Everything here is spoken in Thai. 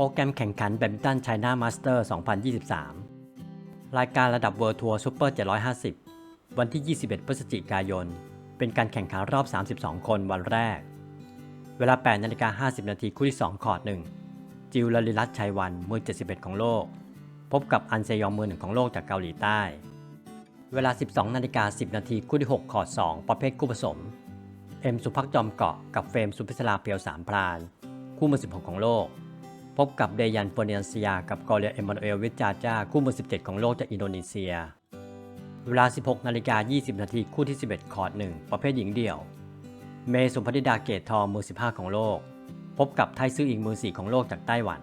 โปรแกรมแข่งขันแบดมินตันไชน่ามาสเตอร์ 2023 รายการระดับเวิ r ์ทัวร์ซูเปอร์ 750 วันที่ 21 พฤศจิกายน เป็นการแข่งขันรอบ 32 คนวันแรก เวลา 8นาฬิกา50 นาทีคู่ที่ 2 คอร์ด 1 จิวลลิรัตชัยวัน มือ 71 ของโลก พบกับอันเซยองมือหนึ่งของโลกจากเกาหลีใต้ เวลา 12นาฬิกา10 นาทีคู่ที่ 6 คอร์ด 2 ประเภทคู่ผสม เอ็มสุภักจอมเกาะกับเฟรมสุพิศลาเพียวสามพราน คู่มือ16 ของโลก พบกับเดยันฟอร์นันเซีย กับกอเรียเอมานเอลวิจาจาคู่มือ 17 ของโลกจากอินโดนีเซีย เวลา 16 นาฬิกา 20 นาที คู่ที่ 11 คอร์ด1ประเภทหญิงเดี่ยว เมย์สุพธิดาเกตทองมือ 15 ของโลก พบกับไทซื่ออิงมือ 4 ของโลกจากไต้หวัน